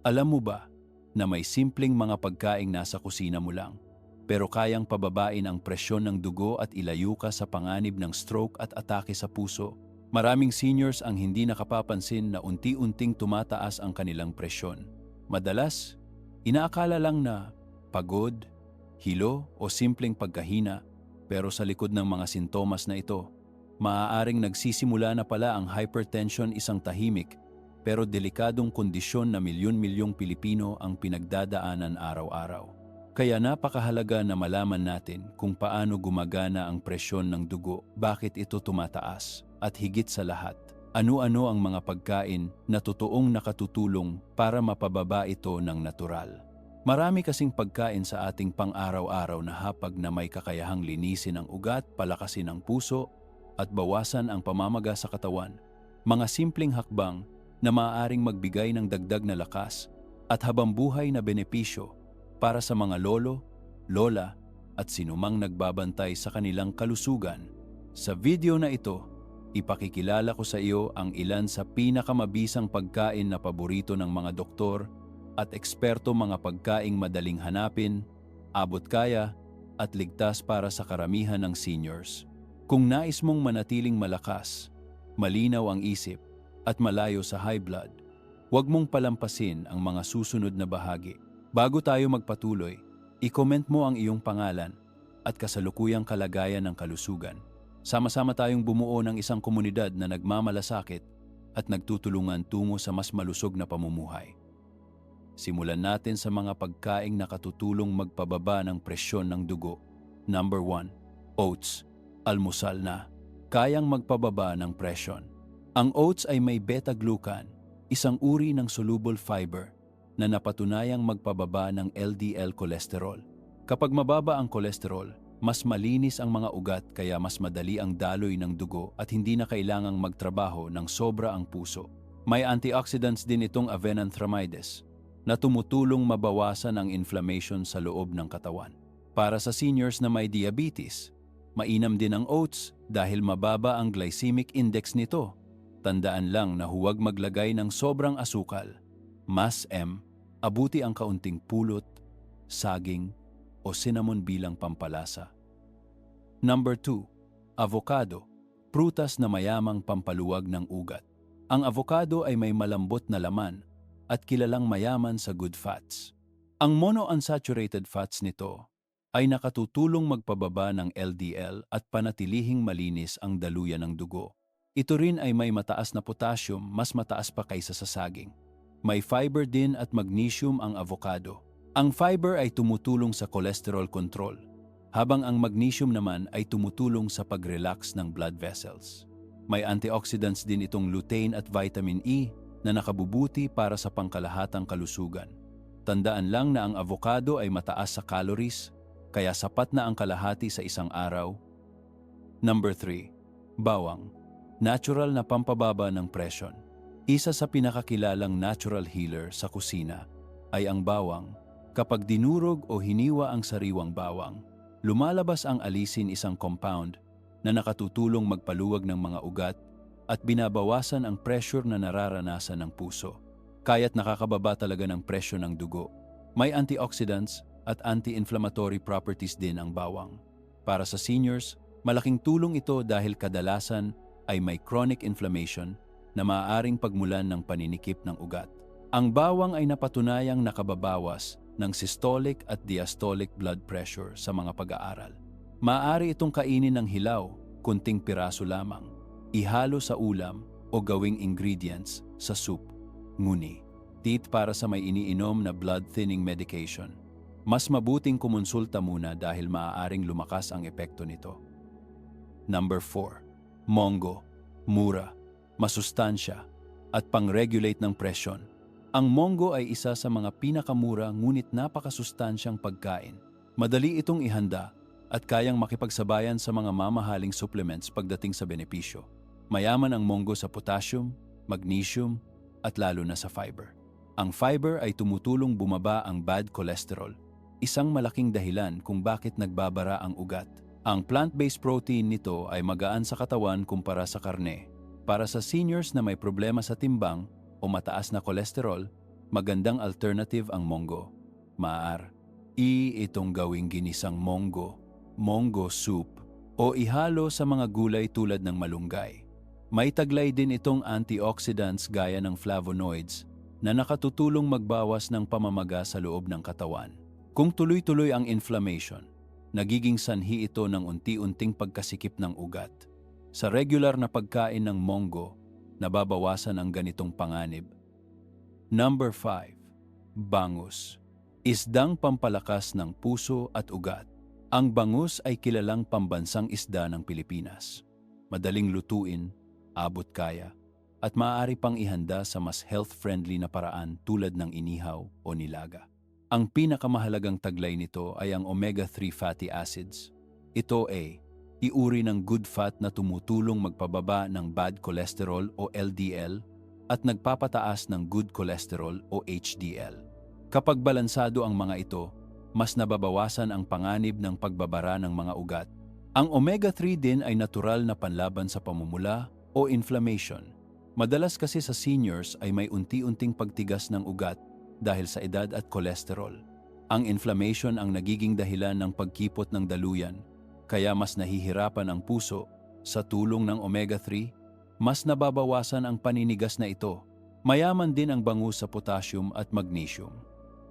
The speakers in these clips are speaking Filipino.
Alam mo ba na may simpleng mga pagkaing nasa kusina mo lang, pero kayang pababain ang presyon ng dugo at ilayo ka sa panganib ng stroke at atake sa puso? Maraming seniors ang hindi nakapapansin na unti-unting tumataas ang kanilang presyon. Madalas, inaakala lang na pagod, hilo o simpleng pagkahina, pero sa likod ng mga sintomas na ito, maaaring nagsisimula na pala ang hypertension isang tahimik pero delikadong kondisyon na milyon-milyong Pilipino ang pinagdadaanan araw-araw. Kaya napakahalaga na malaman natin kung paano gumagana ang presyon ng dugo, bakit ito tumataas, at higit sa lahat, ano-ano ang mga pagkain na totoong nakatutulong para mapababa ito ng natural. Marami kasing pagkain sa ating pang-araw-araw na hapag na may kakayahang linisin ang ugat, palakasin ang puso, at bawasan ang pamamaga sa katawan. Mga simpleng hakbang na maaaring magbigay ng dagdag na lakas at habambuhay na benepisyo para sa mga lolo, lola at sinumang nagbabantay sa kanilang kalusugan. Sa video na ito, ipakikilala ko sa iyo ang ilan sa pinakamabisang pagkain na paborito ng mga doktor at eksperto mga pagkaing madaling hanapin, abot kaya at ligtas para sa karamihan ng seniors. Kung nais mong manatiling malakas, malinaw ang isip at malayo sa high blood, huwag mong palampasin ang mga susunod na bahagi. Bago tayo magpatuloy, i-comment mo ang iyong pangalan at kasalukuyang kalagayan ng kalusugan. Sama-sama tayong bumuo ng isang komunidad na nagmamalasakit at nagtutulungan tungo sa mas malusog na pamumuhay. Simulan natin sa mga pagkaing nakatutulong magpababa ng presyon ng dugo. Number 1. Oats. Almusal na. Kayang magpababa ng presyon. Ang oats ay may beta-glucan, isang uri ng soluble fiber na napatunayang magpababa ng LDL cholesterol. Kapag mababa ang cholesterol, mas malinis ang mga ugat kaya mas madali ang daloy ng dugo at hindi na kailangang magtrabaho ng sobra ang puso. May antioxidants din itong avenanthramides na tumutulong mabawasan ang inflammation sa loob ng katawan. Para sa seniors na may diabetes, mainam din ang oats dahil mababa ang glycemic index nito Tandaan lang na huwag maglagay ng sobrang asukal. Mas M, abuti ang kaunting pulot, saging, o cinnamon bilang pampalasa. Number 2. Avocado, prutas na mayamang pampaluwag ng ugat. Ang avocado ay may malambot na laman at kilalang mayaman sa good fats. Ang monounsaturated fats nito ay nakatutulong magpababa ng LDL at panatilihing malinis ang daluyan ng dugo. Ito rin ay may mataas na potassium, mas mataas pa kaysa sa saging. May fiber din at magnesium ang avocado. Ang fiber ay tumutulong sa cholesterol control, habang ang magnesium naman ay tumutulong sa pag-relax ng blood vessels. May antioxidants din itong lutein at vitamin E na nakabubuti para sa pangkalahatang kalusugan. Tandaan lang na ang avocado ay mataas sa calories, kaya sapat na ang kalahati sa isang araw. Number 3. Bawang natural na pampababa ng presyon. Isa sa pinakakilalang natural healer sa kusina ay ang bawang. Kapag dinurog o hiniwa ang sariwang bawang, lumalabas ang alisin isang compound na nakatutulong magpaluwag ng mga ugat at binabawasan ang pressure na nararanasan ng puso. Kaya't nakakababa talaga ng presyo ng dugo. May antioxidants at anti-inflammatory properties din ang bawang. Para sa seniors, malaking tulong ito dahil kadalasan ay may chronic inflammation na maaaring pagmulan ng paninikip ng ugat. Ang bawang ay napatunayang nakababawas ng systolic at diastolic blood pressure sa mga pag-aaral. Maaari itong kainin ng hilaw, kunting piraso lamang, ihalo sa ulam o gawing ingredients sa soup. Nguni, tit para sa may iniinom na blood-thinning medication. Mas mabuting kumonsulta muna dahil maaaring lumakas ang epekto nito. Number 4 Mongo, mura, masustansya, at pang-regulate ng presyon. Ang mongo ay isa sa mga pinakamura ngunit napakasustansyang pagkain. Madali itong ihanda at kayang makipagsabayan sa mga mamahaling supplements pagdating sa benepisyo. Mayaman ang mongo sa potassium, magnesium, at lalo na sa fiber. Ang fiber ay tumutulong bumaba ang bad cholesterol, isang malaking dahilan kung bakit nagbabara ang ugat. Ang plant-based protein nito ay magaan sa katawan kumpara sa karne. Para sa seniors na may problema sa timbang o mataas na kolesterol, magandang alternative ang monggo. Maar, i itong gawing ginisang monggo, monggo soup, o ihalo sa mga gulay tulad ng malunggay. May taglay din itong antioxidants gaya ng flavonoids na nakatutulong magbawas ng pamamaga sa loob ng katawan. Kung tuloy-tuloy ang inflammation, nagiging sanhi ito ng unti-unting pagkasikip ng ugat. Sa regular na pagkain ng monggo, nababawasan ang ganitong panganib. Number 5. Bangus. Isdang pampalakas ng puso at ugat. Ang bangus ay kilalang pambansang isda ng Pilipinas. Madaling lutuin, abot kaya, at maaari pang ihanda sa mas health-friendly na paraan tulad ng inihaw o nilaga. Ang pinakamahalagang taglay nito ay ang omega-3 fatty acids. Ito ay iuri ng good fat na tumutulong magpababa ng bad cholesterol o LDL at nagpapataas ng good cholesterol o HDL. Kapag balansado ang mga ito, mas nababawasan ang panganib ng pagbabara ng mga ugat. Ang omega-3 din ay natural na panlaban sa pamumula o inflammation. Madalas kasi sa seniors ay may unti-unting pagtigas ng ugat dahil sa edad at kolesterol. Ang inflammation ang nagiging dahilan ng pagkipot ng daluyan, kaya mas nahihirapan ang puso sa tulong ng omega-3, mas nababawasan ang paninigas na ito. Mayaman din ang bangus sa potassium at magnesium.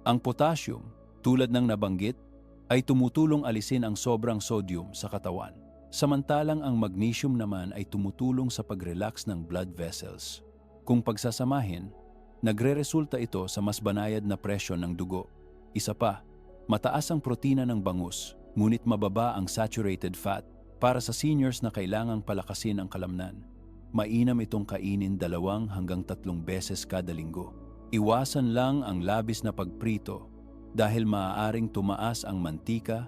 Ang potassium, tulad ng nabanggit, ay tumutulong alisin ang sobrang sodium sa katawan. Samantalang ang magnesium naman ay tumutulong sa pag-relax ng blood vessels. Kung pagsasamahin, Nagre-resulta ito sa mas banayad na presyon ng dugo. Isa pa, mataas ang protina ng bangus, ngunit mababa ang saturated fat para sa seniors na kailangang palakasin ang kalamnan. Mainam itong kainin dalawang hanggang tatlong beses kada linggo. Iwasan lang ang labis na pagprito dahil maaaring tumaas ang mantika.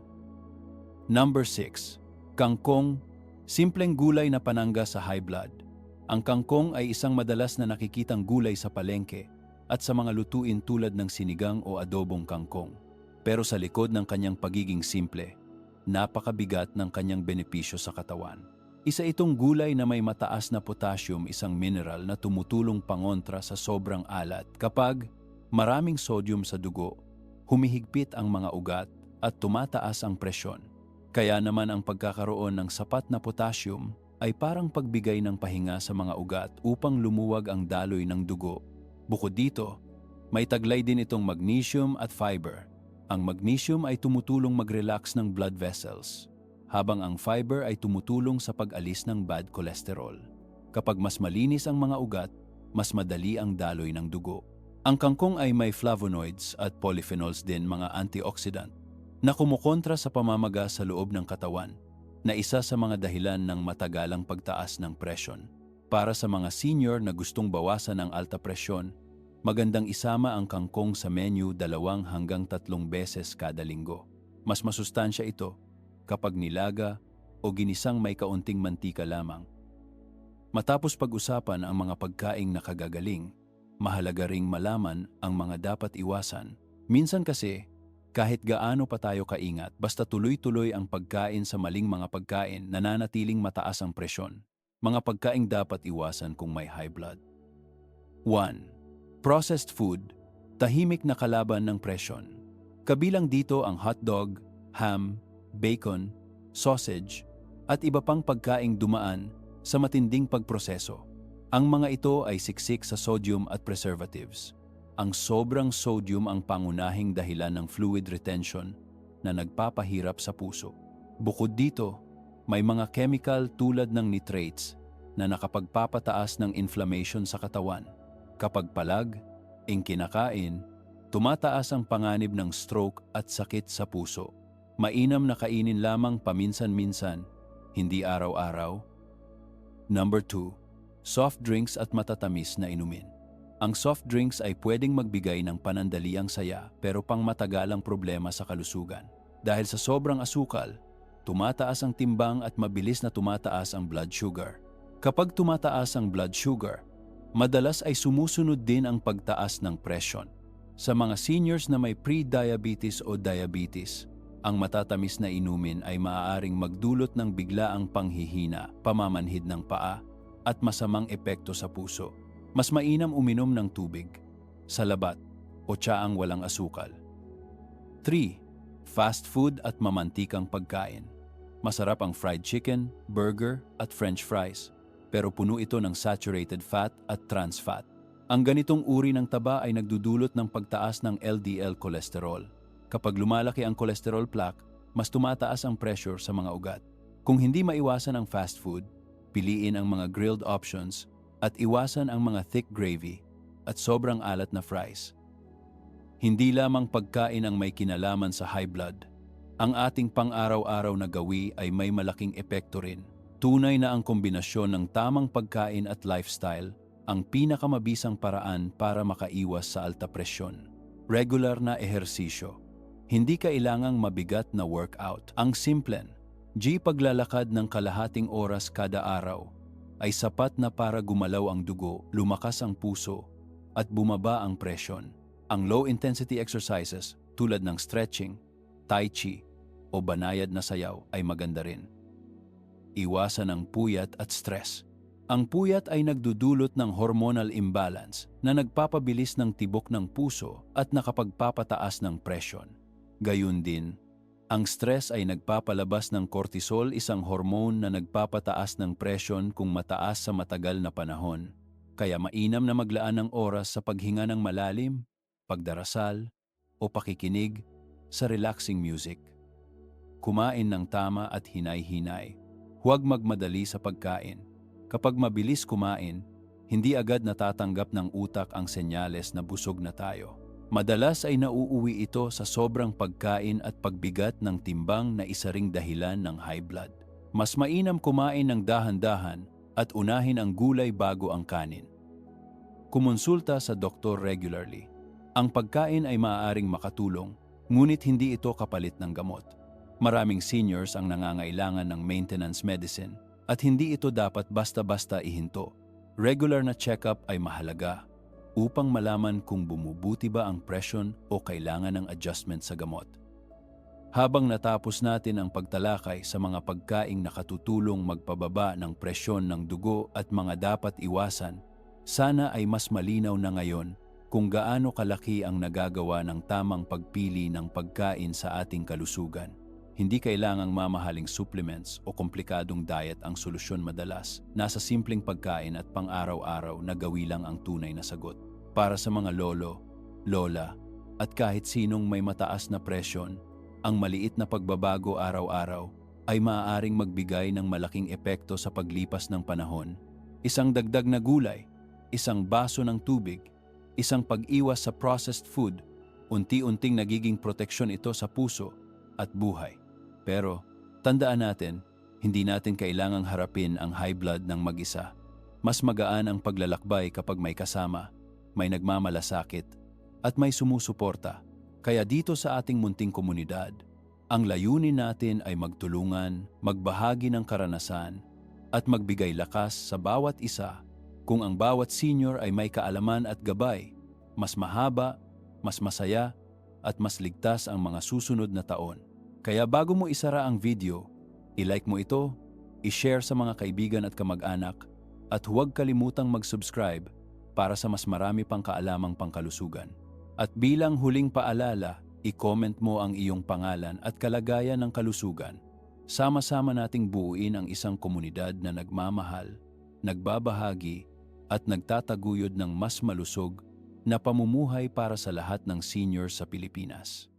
Number 6. Kangkong, simpleng gulay na panangga sa high blood. Ang kangkong ay isang madalas na nakikitang gulay sa palengke at sa mga lutuin tulad ng sinigang o adobong kangkong. Pero sa likod ng kanyang pagiging simple, napakabigat ng kanyang benepisyo sa katawan. Isa itong gulay na may mataas na potassium, isang mineral na tumutulong pangontra sa sobrang alat kapag maraming sodium sa dugo, humihigpit ang mga ugat at tumataas ang presyon. Kaya naman ang pagkakaroon ng sapat na potassium ay parang pagbigay ng pahinga sa mga ugat upang lumuwag ang daloy ng dugo. Bukod dito, may taglay din itong magnesium at fiber. Ang magnesium ay tumutulong mag-relax ng blood vessels, habang ang fiber ay tumutulong sa pag-alis ng bad cholesterol. Kapag mas malinis ang mga ugat, mas madali ang daloy ng dugo. Ang kangkong ay may flavonoids at polyphenols din mga antioxidant na kumukontra sa pamamaga sa loob ng katawan na isa sa mga dahilan ng matagalang pagtaas ng presyon. Para sa mga senior na gustong bawasan ang alta presyon, magandang isama ang kangkong sa menu dalawang hanggang tatlong beses kada linggo. Mas masustansya ito kapag nilaga o ginisang may kaunting mantika lamang. Matapos pag-usapan ang mga pagkaing nakagagaling, mahalaga ring malaman ang mga dapat iwasan. Minsan kasi, kahit gaano pa tayo kaingat, basta tuloy-tuloy ang pagkain sa maling mga pagkain, nananatiling mataas ang presyon. Mga pagkaing dapat iwasan kung may high blood. 1. Processed food, tahimik na kalaban ng presyon. Kabilang dito ang hotdog, ham, bacon, sausage, at iba pang pagkaing dumaan sa matinding pagproseso. Ang mga ito ay siksik sa sodium at preservatives ang sobrang sodium ang pangunahing dahilan ng fluid retention na nagpapahirap sa puso. Bukod dito, may mga chemical tulad ng nitrates na nakapagpapataas ng inflammation sa katawan. Kapag palag, ing kinakain, tumataas ang panganib ng stroke at sakit sa puso. Mainam na kainin lamang paminsan-minsan, hindi araw-araw. Number 2. Soft drinks at matatamis na inumin. Ang soft drinks ay pwedeng magbigay ng panandaliang saya pero pangmatagalang problema sa kalusugan. Dahil sa sobrang asukal, tumataas ang timbang at mabilis na tumataas ang blood sugar. Kapag tumataas ang blood sugar, madalas ay sumusunod din ang pagtaas ng presyon. Sa mga seniors na may pre-diabetes o diabetes, ang matatamis na inumin ay maaaring magdulot ng biglaang panghihina, pamamanhid ng paa, at masamang epekto sa puso. Mas mainam uminom ng tubig, sa labat, o tsaang walang asukal. 3. Fast food at mamantikang pagkain. Masarap ang fried chicken, burger at french fries, pero puno ito ng saturated fat at trans fat. Ang ganitong uri ng taba ay nagdudulot ng pagtaas ng LDL cholesterol. Kapag lumalaki ang cholesterol plaque, mas tumataas ang pressure sa mga ugat. Kung hindi maiwasan ang fast food, piliin ang mga grilled options at iwasan ang mga thick gravy at sobrang alat na fries. Hindi lamang pagkain ang may kinalaman sa high blood. Ang ating pang-araw-araw na gawi ay may malaking epekto rin. Tunay na ang kombinasyon ng tamang pagkain at lifestyle ang pinakamabisang paraan para makaiwas sa alta presyon. Regular na ehersisyo. Hindi kailangang mabigat na workout. Ang simplen, G paglalakad ng kalahating oras kada araw ay sapat na para gumalaw ang dugo, lumakas ang puso, at bumaba ang presyon. Ang low-intensity exercises tulad ng stretching, tai chi, o banayad na sayaw ay maganda rin. Iwasan ang puyat at stress. Ang puyat ay nagdudulot ng hormonal imbalance na nagpapabilis ng tibok ng puso at nakapagpapataas ng presyon. Gayun din, ang stress ay nagpapalabas ng cortisol, isang hormone na nagpapataas ng presyon kung mataas sa matagal na panahon. Kaya mainam na maglaan ng oras sa paghinga ng malalim, pagdarasal, o pakikinig sa relaxing music kumain ng tama at hinay-hinay. Huwag magmadali sa pagkain. Kapag mabilis kumain, hindi agad natatanggap ng utak ang senyales na busog na tayo. Madalas ay nauuwi ito sa sobrang pagkain at pagbigat ng timbang na isa ring dahilan ng high blood. Mas mainam kumain ng dahan-dahan at unahin ang gulay bago ang kanin. Kumonsulta sa doktor regularly. Ang pagkain ay maaaring makatulong, ngunit hindi ito kapalit ng gamot. Maraming seniors ang nangangailangan ng maintenance medicine at hindi ito dapat basta-basta ihinto. Regular na check-up ay mahalaga upang malaman kung bumubuti ba ang presyon o kailangan ng adjustment sa gamot. Habang natapos natin ang pagtalakay sa mga pagkaing nakatutulong magpababa ng presyon ng dugo at mga dapat iwasan, sana ay mas malinaw na ngayon kung gaano kalaki ang nagagawa ng tamang pagpili ng pagkain sa ating kalusugan. Hindi kailangang mamahaling supplements o komplikadong diet ang solusyon madalas. Nasa simpleng pagkain at pang-araw-araw na gawi lang ang tunay na sagot. Para sa mga lolo, lola, at kahit sinong may mataas na presyon, ang maliit na pagbabago araw-araw ay maaaring magbigay ng malaking epekto sa paglipas ng panahon. Isang dagdag na gulay, isang baso ng tubig, isang pag-iwas sa processed food, unti-unting nagiging proteksyon ito sa puso at buhay. Pero tandaan natin, hindi natin kailangang harapin ang high blood ng mag-isa. Mas magaan ang paglalakbay kapag may kasama, may nagmamalasakit, at may sumusuporta. Kaya dito sa ating munting komunidad, ang layunin natin ay magtulungan, magbahagi ng karanasan, at magbigay lakas sa bawat isa kung ang bawat senior ay may kaalaman at gabay, mas mahaba, mas masaya, at mas ligtas ang mga susunod na taon. Kaya bago mo isara ang video, i-like mo ito, i-share sa mga kaibigan at kamag-anak, at huwag kalimutang mag-subscribe para sa mas marami pang kaalamang pangkalusugan. At bilang huling paalala, i-comment mo ang iyong pangalan at kalagayan ng kalusugan. Sama-sama nating buuin ang isang komunidad na nagmamahal, nagbabahagi, at nagtataguyod ng mas malusog na pamumuhay para sa lahat ng seniors sa Pilipinas.